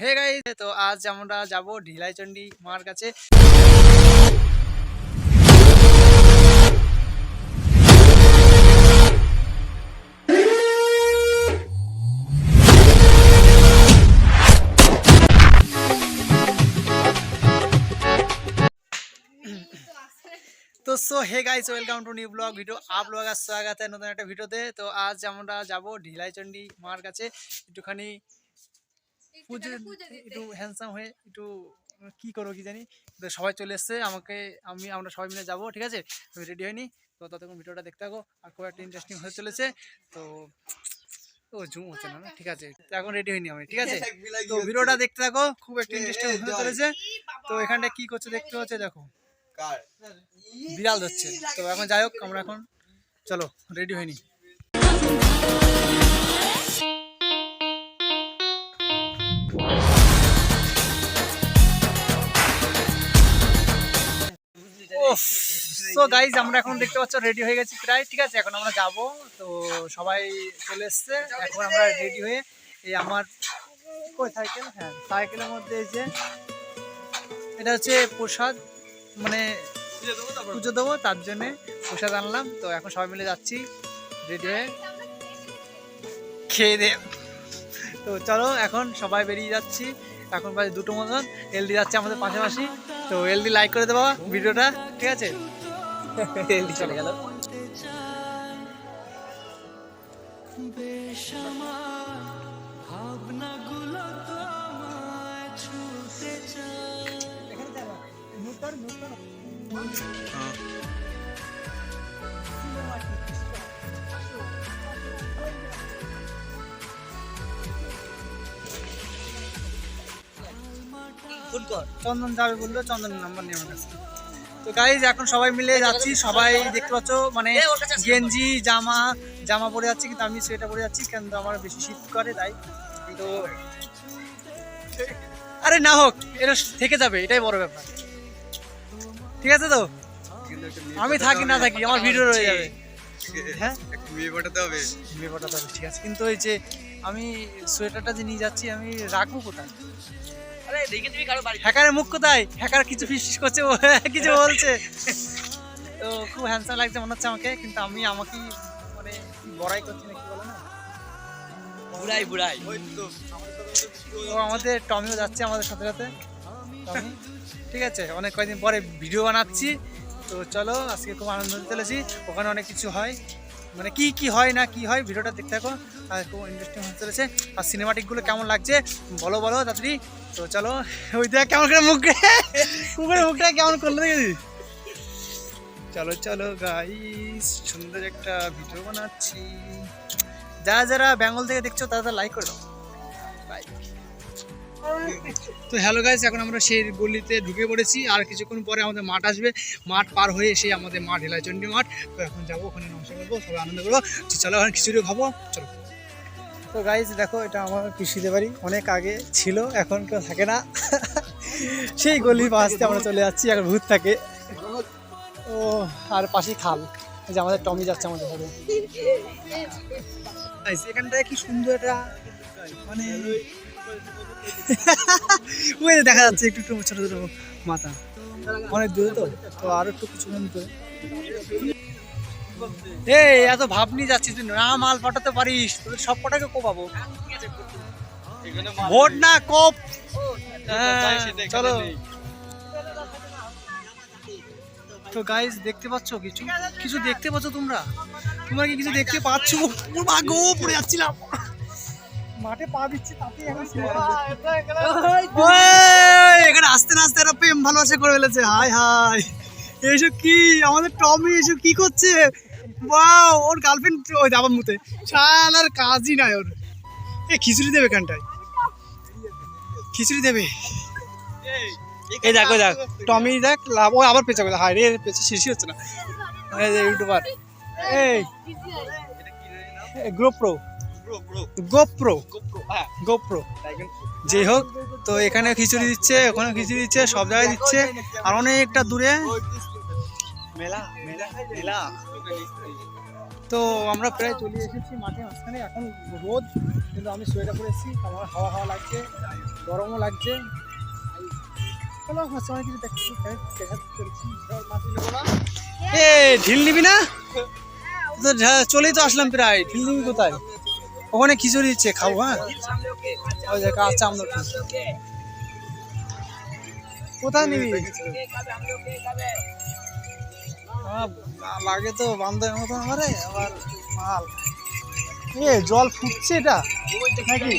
হে গাই তো আজ আমরা যাব ঢিলাইচন্ডী মার কাছে। তো so hey guys welcome to new blog video up আর স্বাগত নতুন একটা ভিডিওতে তো আজ আমরা যাব ঢিলাইচন্ডী মার কাছে। একটুখানি পুজো একটু হ্যান্ডসাম হয়ে একটু কি করব কি জানি? তো সবাই চলে এসছে আমাকে আমি আমরা সবাই মিলে যাব ঠিক আছে? আমি রেডি হয়নি তো ততক্ষণ ভিডিওটা দেখতে থাকো। আর খুব একটা ইন্টারেস্টিং হয়ে চলেছে তো ও জুম হচ্ছে না না? ঠিক আছে তো এখন রেডি হয়নি আমি ঠিক আছে? তো ভিডিওটা দেখতে থাকো খুব একটা ইন্টারেস্টিং হতে চলেছে। তো এখানটা কি করছে দেখতে হচ্ছে দেখো। বিড়াল ধরছে। তো এখন যাই হোক আমরা এখন চলো রেডি হয়নি। তো গাইজ আমরা এখন দেখতে পাচ্ছ রেডি হয়ে গেছি প্রায়, ঠিক আছে? এখন আমরা যাব। তো, সবাই চলে এসছে। এখন আমরা রেডি হয়ে এই আমার কই সাইকেল হ্যাঁ সাইকেলের মধ্যে এই যে, এটা হচ্ছে প্রসাদ। মানে পুজো দেবো, তার জন্যে প্রসাদ আনলাম। তো, এখন সবাই মিলে যাচ্ছি রেডি হয়ে। খেয়ে দে তো, চলো, এখন সবাই বেরিয়ে যাচ্ছি। এখন বাজে দুটো মতন, এলডি যাচ্ছে আমাদের পাশাপাশি। তো এলডি লাইক করে দেবো ভিডিওটা ঠিক আছে? এলডি চলে গেল। চন্দন যাবে বলল চন্দন নাম্বার নিয়ে আমার কাছে। তো গাইজ এখন সবাই মিলে যাচ্ছি সবাই দেখতে পাচ্ছ মানে গেঞ্জি জামা জামা পরে যাচ্ছি কিন্তু আমি সোয়েটার পরে যাচ্ছি কেন আমার বেশি শীত করে তাই। তো আরে না হোক এটা থেকে যাবে এটাই বড় ব্যাপার। ঠিক আছে তো? আমি থাকি না থাকি আমার ভিডিও রয়ে যাবে। হ্যাঁ? বিয়ে পাঠাতে হবে। বিয়ে পাঠাতে হবে, ঠিক আছে। কিন্তু ওই যে আমি সোয়েটারটা যে নিয়ে যাচ্ছি আমি রাখব কোথায়? হ্যাকারের মুখ কোথায়? হ্যাকার কিছু ফিস করছে কিছু বলছে। তো খুব হ্যান্ডসাম লাগছে মনে হচ্ছে আমাকে কিন্তু আমি আমাকেই মানে বড়াই করছি না কি বলে না? বুড়াই বুড়াই। তো তো আমাদের টমিও যাচ্ছে আমাদের সাথে সাথে। ঠিক আছে অনেক কয়েকদিন পরে ভিডিও বানাচ্ছি। তো চলো আজকে খুব আনন্দ চলেছি। ওখানে অনেক কিছু হয়। মানে কি কি হয় না কি হয়, ভিডিওটা দেখতে থাকো। আর খুব ইন্টারেস্টিং হতে চলেছে। আর সিনেমাটিকগুলো কেমন লাগছে, বলো বলো, তাড়াতাড়ি। তো চলো, ওই দেখ কেমন করে মুখ কুকুরের মুখটা কেমন করল দেখেছি চলো চলো গাইস সুন্দর একটা ভিডিও বানাচ্ছি। যারা যারা বেঙ্গল থেকে দেখছ, তারা লাইক করে দাও। Bye. তো হ্যালো গাইস এখন আমরা সেই গলিতে ঢুকে পড়েছি। আর কিছুক্ষণ পরে আমাদের মাঠ আসবে। মাঠ পার হয়ে এসে আমাদের মাঠ হেলাচন্ডী মাঠ। তো এখন যাব ওখানে নমস্কার করব সবাই আনন্দ করব। চলো এখন খিচুড়ি খাব চলো। তো গাইজ দেখো এটা আমার পিসিদের বাড়ি। অনেক আগে ছিল এখন কেউ থাকে না। সেই গলি পাশ দিয়ে আমরা চলে যাচ্ছি এখন ভূত থাকে। ও আর পাশেই খাল। যে আমাদের টমি যাচ্ছে আমাদের Guys, এখানটায় কি সুন্দর একটা মানে ওই দেখা যাচ্ছে একটু মাথা। অনেক দূরে তো তো আরও একটু দূরে এই এত ভাব নিয়ে যাচ্ছিস না মাল পাঠাতে পারিস তোদের সব কটাকে কোপাবো। ভোট না কোপ। হ্যাঁ, চলো। তো গাইজ দেখতে পাচ্ছ কিছু? কিছু দেখতে পাচ্ছ তোমরা? তোমরা কি কিছু দেখতে পাচ্ছ? মা গো পড়ে যাচ্ছিলাম। মাঠে পা দিচ্ছি তাতেই এখন ওই, এখানে আস্তে না আস্তে একটা প্রেম ভালোবাসা করে ফেলেছে। হাই হাই এসব কি? আমাদের টমি এসব কি করছে? বাও ওর গার্লফ্রেন্ড ওই আবার মুতে। শাল আর কাজই নাই ওর। এ খিচুড়ি দেবে এখানটায়। খিচুড়ি দেবে। এই দেখ ওই দেখ। টমি দেখ লাভ ও আবার পেঁচা করে। হাই রে পেঁচা শিরশি হচ্ছে না। ইউটিউবার। এই। GoPro bro bro GoPro GoPro যাই হোক তো এখানে খিচুড়ি দিচ্ছে ওখানে খিচুড়ি দিচ্ছে সব জায়গায় দিচ্ছে। আর অনেকটা দূরে মেলা মেলা মেলা। তো আমরা প্রায় চলে এসেছি মাঠে মাঝখানে। এখন রোদ কিন্তু আমি সোয়েটার পরে এসেছি। আমার হাওয়া হাওয়া লাগছে গরমও লাগছে। চলো কিছু দেখছি এ ঢিল নিবি না? তো চলেই তো আসলাম প্রায়। ঢিল নিবি কোথায়? ওখানে খিচুড়ি দিচ্ছে, খাব হ্যাঁ? ওই দেখ আচ্ছা আমরা কোথায় নিবি? লাগে তো বান্ধবের মতো আমারে, আবার মাল। এ, জল ফুটছে এটা? নাকি?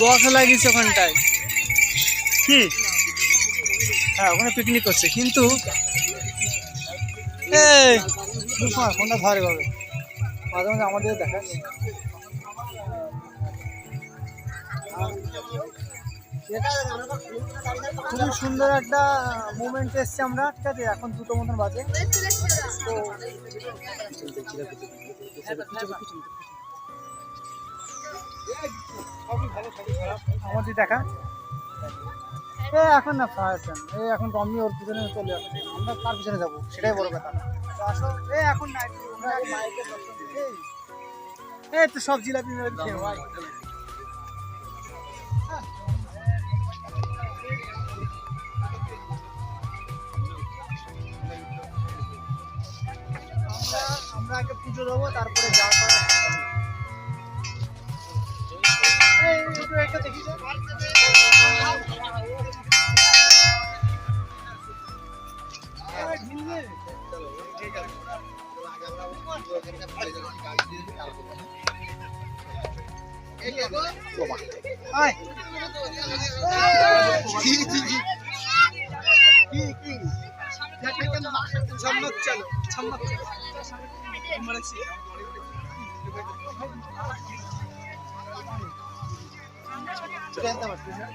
বসা লাগিয়েছে ওখানটায়। কি? হ্যাঁ ওখানে পিকনিক করছে, কিন্তু এই, দুফা, কোনটা ধরে পাবে মাঝে মাঝে আমাদের দেখা খুবই সুন্দর একটা মুভমেন্ট এসছে আমরা, ঠিক আছে? এখন দুটো মতন বাজে। তো আমাদের দেখা। এ, এখন না, ফায়ার এই এখন টমি ওর পিছনে চলে আসছে। আমরা তার পিছনে যাব, সেটাই বড় কথা। এ, এখন না এই, তো সব জিলাপি আমরা আগে পুজো দেবো তারপরে যা করার একটু দেখি। এই, ঢিলবে। আয়। কি, কি? ঝমক চলো, ঝমক চলো। জানতে পারছি না।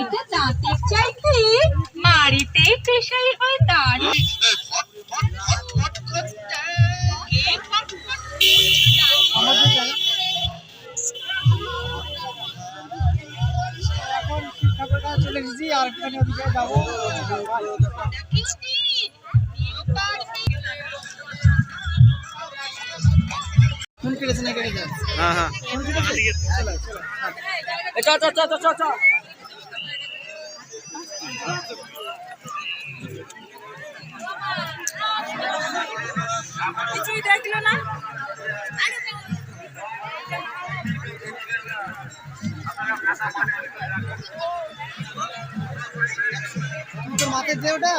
এটা দাঁতের চাইতে মারিতে পেশাই হয়। দাঁড়ি আমাদের জায়গা। এখন শিক্ষকের কাছে চলে। এসেছি আর একটুখানি ওদিকে যাব ফোন কেটেছে না কেটেছে হ্যাঁ হ্যাঁ ফোন কেটেছে চলো চলো। কিছুই দেখল না। মাথায় দে ওটা।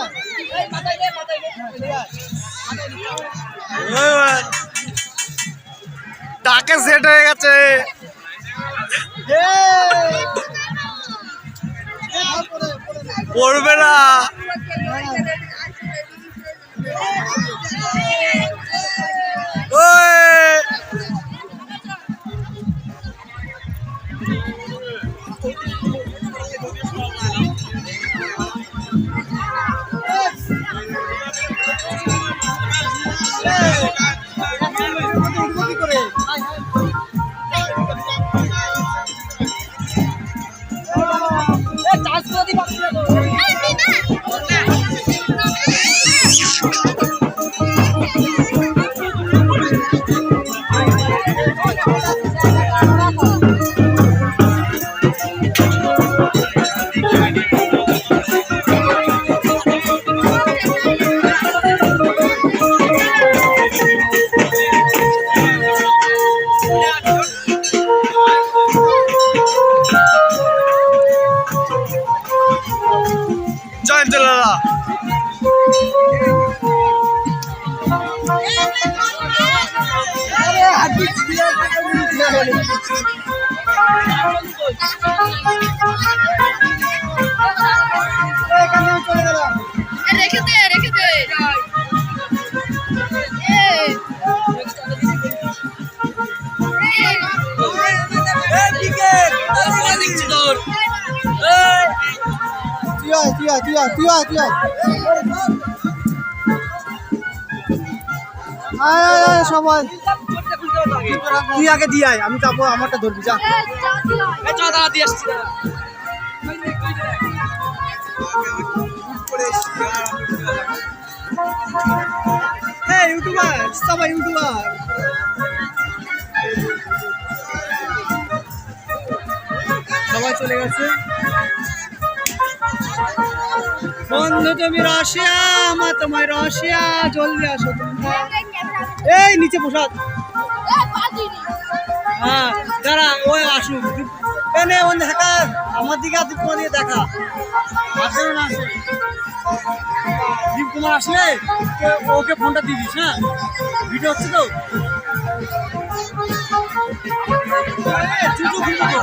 সেট হয়ে গেছে। পড়বে না আয় তুই আয় তুই আয় তুই আয় তুই আয় আয় আয় আয় সবাই তুই আগে দিয়ে আয় আমি যাব আমারটা ধরবি যা। দিয়ে আসছি সবাই ইউটিউবার। সবাই চলে গেছে। বন্ধু তুমি রসিয়া আমার তোমার রসিয়া জলদি আসো তোমরা। এই নিচে প্রসাদ হ্যাঁ দাঁড়া ওই আসুক এনে ওই দেখা আমার দিকে দীপ কুমার দিকে দেখা। আসে না আসে দীপ কুমার আসলে ওকে ফোনটা দিয়ে দিস হ্যাঁ? ভিডিও হচ্ছে তো। এ, চুচু খুলবো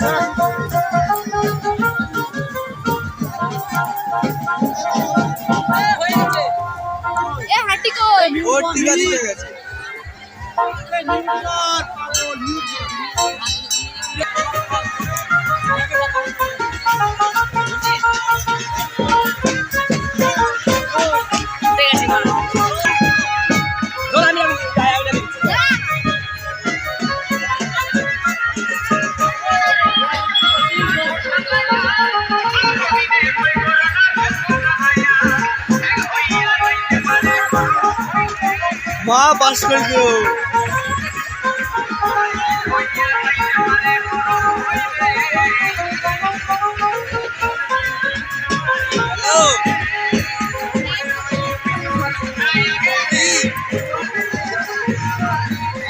তো। এ মা বাস করে দিও হ্যালো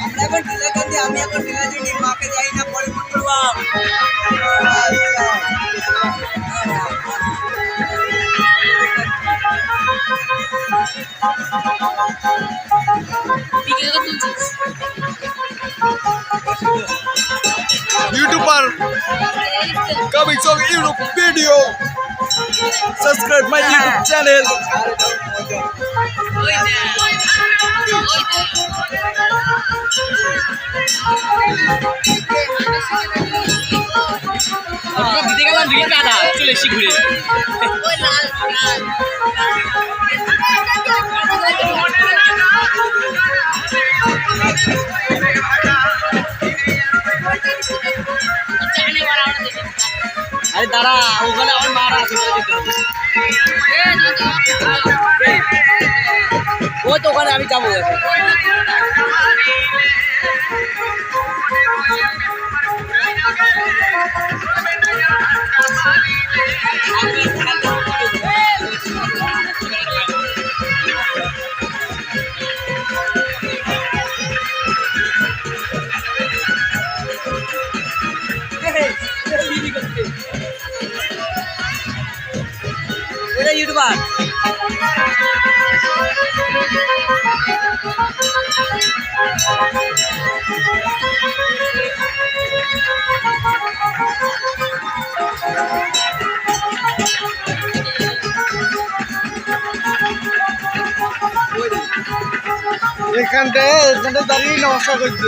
আমরা এখন ঢিলাকান্দি আমি এখন ঢিলাকান্দি মাকে যাই না পরে ফোন করব YouTuber coming from Europe video. Subscribe my YouTube channel. দিতে গেলাম দুই কাদা চলে এসছি ঘুরে আরে দাঁড়া ওখানে আমার মারা আছে। ওই তো ওখানে আমি যাব এখানটায় এখানটায় দাঁড়িয়ে নমস্কার করতে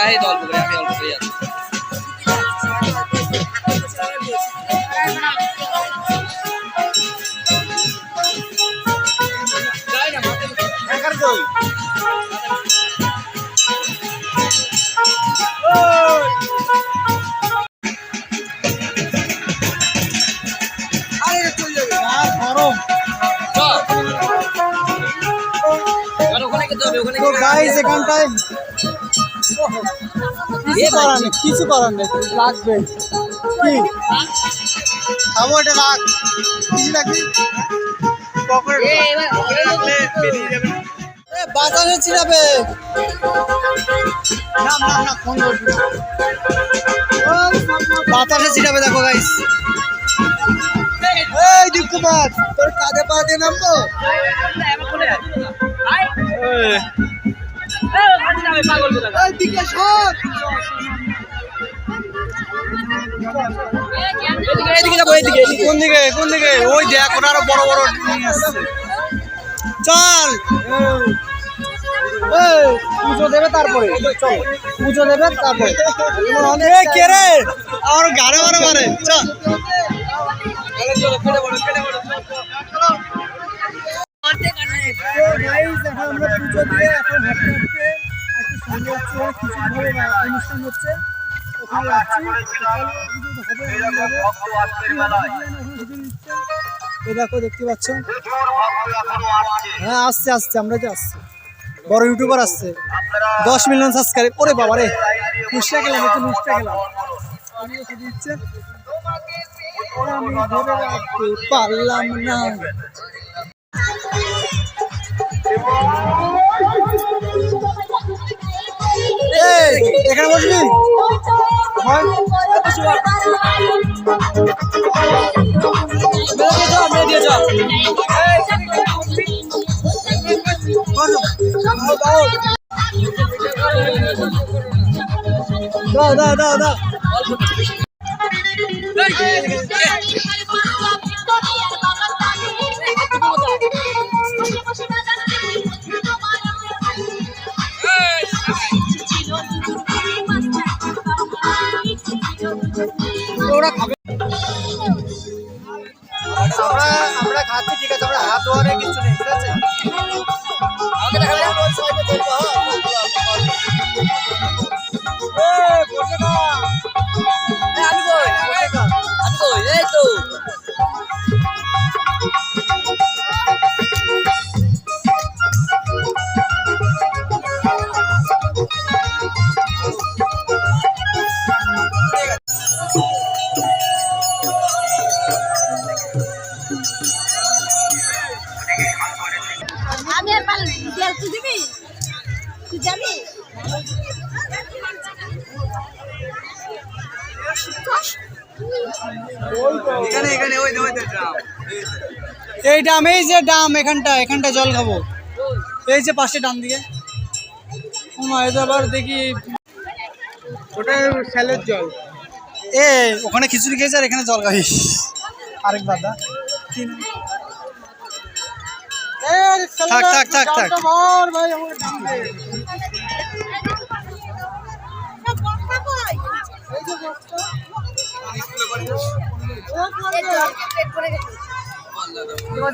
শাহিদ অল্প করে আমি অল্প করে আছি ওখানে ওখানে গাইস এখানটায় কিছু করার নেই কিছু করার নেই লাগবে কি? খাব এটা রাখ। কিছু রাখবি? বাতাসে ছিড়াবে না না না ফোন করবি না। ওই, বাতাসে ছিড়াবে দেখো গাইস এই তোর কাঁধে পা দিয়ে নামবো? এদিকে যাব এদিকে এদিকে। কোন দিকে কোন দিকে? ওই দেখ ওরা আরও বড় বড়। চল। পুজো দেবে তারপরে। চল পুজো দেবে তারপরে। কে রে? আমার গাড়ে মারে মারে চল। এখন দেখো, দেখতে পাচ্ছ? হ্যাঁ আসছে আসছে, আমরা যে আসছে। বড় ইউটিউবার আসছে। দশ মিলিয়ন সাবস্ক্রাইব ওরে বাবা রে নুসটা গেলাম, একটু নুসটা গেলাম। রাখতে পারলাম না। এখানে বসবি? দাও দাও দাও দাও। ডাম এই যে ডাম এখানটা এখানটা জল খাব। এই যে পাশে ডাম দিকে আবার দেখি। ওটা স্যালের জল। এ ওখানে খিচুড়ি খেয়েছে আর এখানে জল খাইস। আরেকবার দা থাক থাক থাক থাক।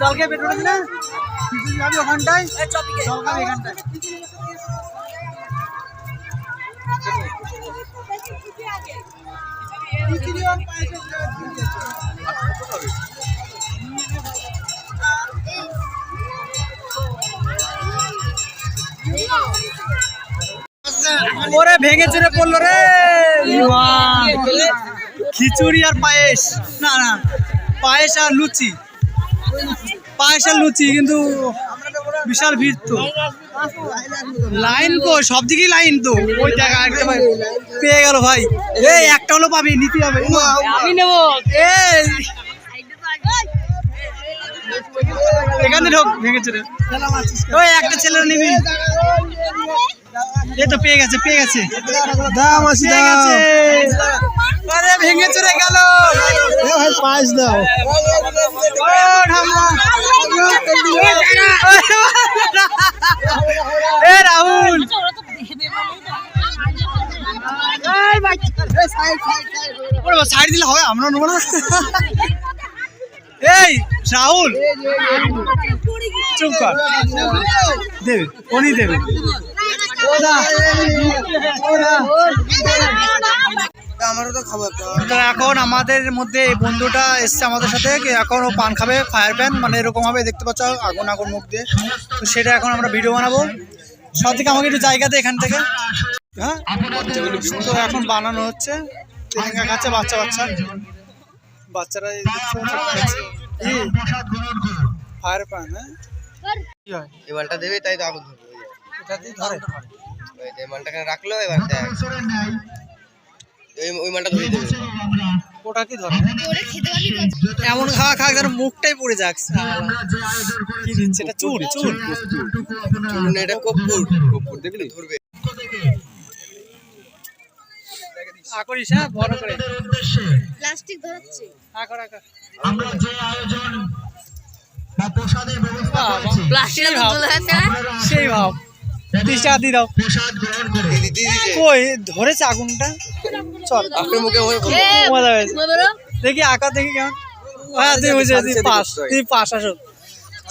জল খেয়ে পেট খিচুড়ি ওখানটায় জল খাবি এখানটায়। ওরে ভেঙে চুরে পড়ল রে। খিচুড়ি আর পায়েস। না না পায়েস আর লুচি। পায়েস আর লুচি কিন্তু বিশাল ভিড় তো। লাইন তো সব দিকেই লাইন তো। ওই জায়গা একটা ভাই পেয়ে গেল ভাই। এই একটা হলো পাবি নিতে হবে। আমি নেব। এই। এখানে ঢোক ভেঙেছে রে ওই একটা ছেলে নিবি। এই তো পেয়ে গেছে পেয়ে গেছে। দাম আছে পেয়ে গেছে। আরে ভেঙে চুরে গেল। ভাই পাঁচ দাও। ও ঠাম্মা এ রাহুল সাইড দিলে হয় আমরা নেব না। এই রাহুল। চুপ কর। দেবে উনি এখন আমাদের মধ্যে এই বন্ধুটা এসছে আমাদের সাথে এখন ও পান খাবে ফায়ার প্যান মানে এরকম ভাবে দেখতে পাচ্ছ আগুন আগুন মুখ দিয়ে। তো সেটা এখন আমরা ভিডিও বানাবো। সব থেকে আমাকে একটু জায়গা দে এখান থেকে। হ্যাঁ? তো এখন বানানো হচ্ছে। তেলেঙ্গা খাচ্ছে বাচ্চা বাচ্চা। বাচ্চারা। কি ফায়ার পান হ্যাঁ? এই মালটা দেবে তাই তো আগুন ধরবে ধরে। মালটাকে রাখল এবার ওই ওই মালটা ধরিয়ে দেবে। ওটা কি ধরে? না এমন খাওয়া যেন মুখটাই পড়ে যাক কি দিচ্ছে এটা কপ্পুর কপ্পুর দেখলি? ধরবে আকরিস হ্যাঁ? বড় করে। প্লাস্টিক ধরাচ্ছে। আকর আকর প্লাস্টিকের বোতল ধরাচ্ছে না সেই ভাব। দিয়ে দাও। কই ধরেছে আগুনটা? চল। আপনার মুখে মজা হয়েছে। দেখি আঁকা দেখি কেমন। হ্যাঁ তুই বুঝে তুই পাস তুই পাস আসো।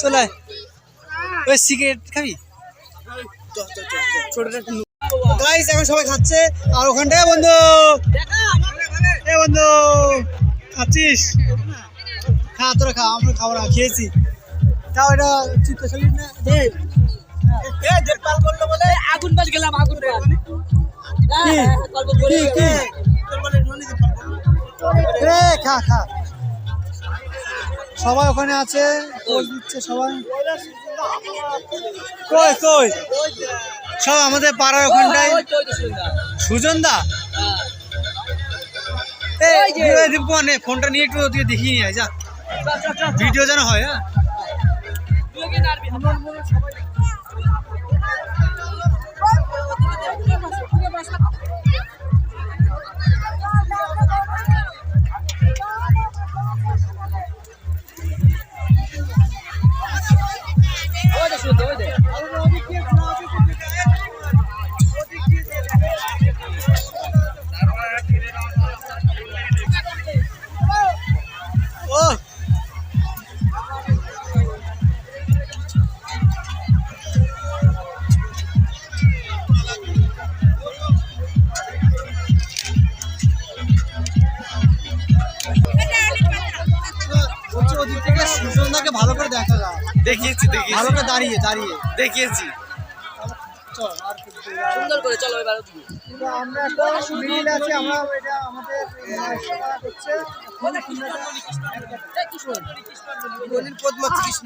চলে আয়। ওই সিগারেট খাবি? গাইস এখন সবাই খাচ্ছে। আর ওখানটায় বন্ধু? এ বন্ধু খাচ্ছিস? খা তোরা খা আমরা খাব না খেয়েছি। তাও এটা চিত্তশালী না? দেব। আগুন বাজ গেলাম আগুন কি? কি কি? খা খা। সবাই ওখানে আছে দিচ্ছে সবাই। কই কই? সব আমাদের পাড়ার ওখানটায়। সুজন দা এই ফোনটা নিয়ে একটু ওদিকে দেখিয়ে নিয়ে যা। ভিডিও যেন হয় হ্যাঁ। ও দাঁড়িয়ে দাঁড়িয়ে। দেখিয়েছি। সুন্দর করে চলো এবার। আমরা মিল আছি আমরা এটা আমাদের কৃষ্ণ